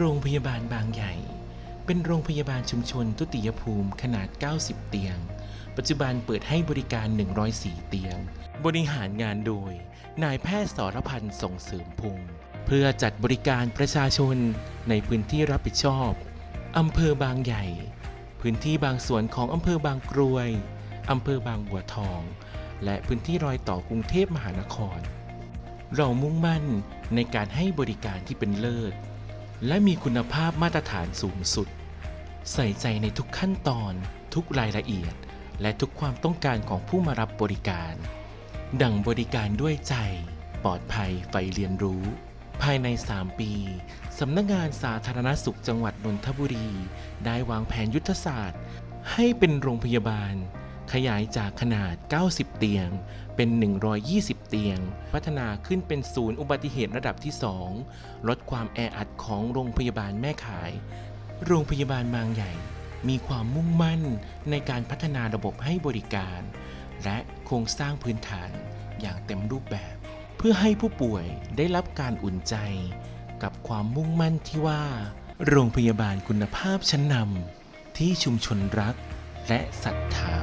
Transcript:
โรงพยาบาลบางใหญ่ เป็นโรงพยาบาลชุมชนทุติยภูมิขนาด 90 เตียง ปัจจุบันเปิดให้บริการ 104 เตียง บริหารงานโดย นายแพทย์สรพันธ์ส่งเสริมพงศ์เพื่อจัดบริการประชาชนในพื้นที่รับผิดชอบอำเภอบางใหญ่ พื้นที่บางส่วนของอำเภอบางกรวยอำเภอบางบัวทอง และพื้นที่รอยต่อกรุงเทพมหานคร เรามุ่งมั่นในการให้บริการที่เป็นเลิศ และมีคุณภาพมาตรฐานสูงสุด ใส่ใจในทุกขั้นตอน ทุกรายละเอียด และทุกความต้องการของผู้มารับบริการ ดังบริการด้วยใจ ปลอดภัยใฝ่เรียนรู้ ภายใน 3 ปี สำนักงานสาธารณสุขจังหวัดนนทบุรี ได้วางแผนยุทธศาสตร์ ให้เป็นโรงพยาบาล ขยายจากขนาด 90 เตียง เป็น 120 เตียง พัฒนาขึ้นเป็นศูนย์อุบัติเหตุระดับที่ 2 ลดความแออัดของโรงพยาบาลแม่ขาย โรงพยาบาลบางใหญ่ มีความมุ่งมั่นในการพัฒนาระบบให้บริการ และโครงสร้างพื้นฐานอย่างเต็มรูปแบบ เพื่อให้ผู้ป่วยได้รับการอุ่นใจ กับความมุ่งมั่นที่ว่า โรงพยาบาลคุณภาพชั้นนำที่ชุมชนรักและศรัทธา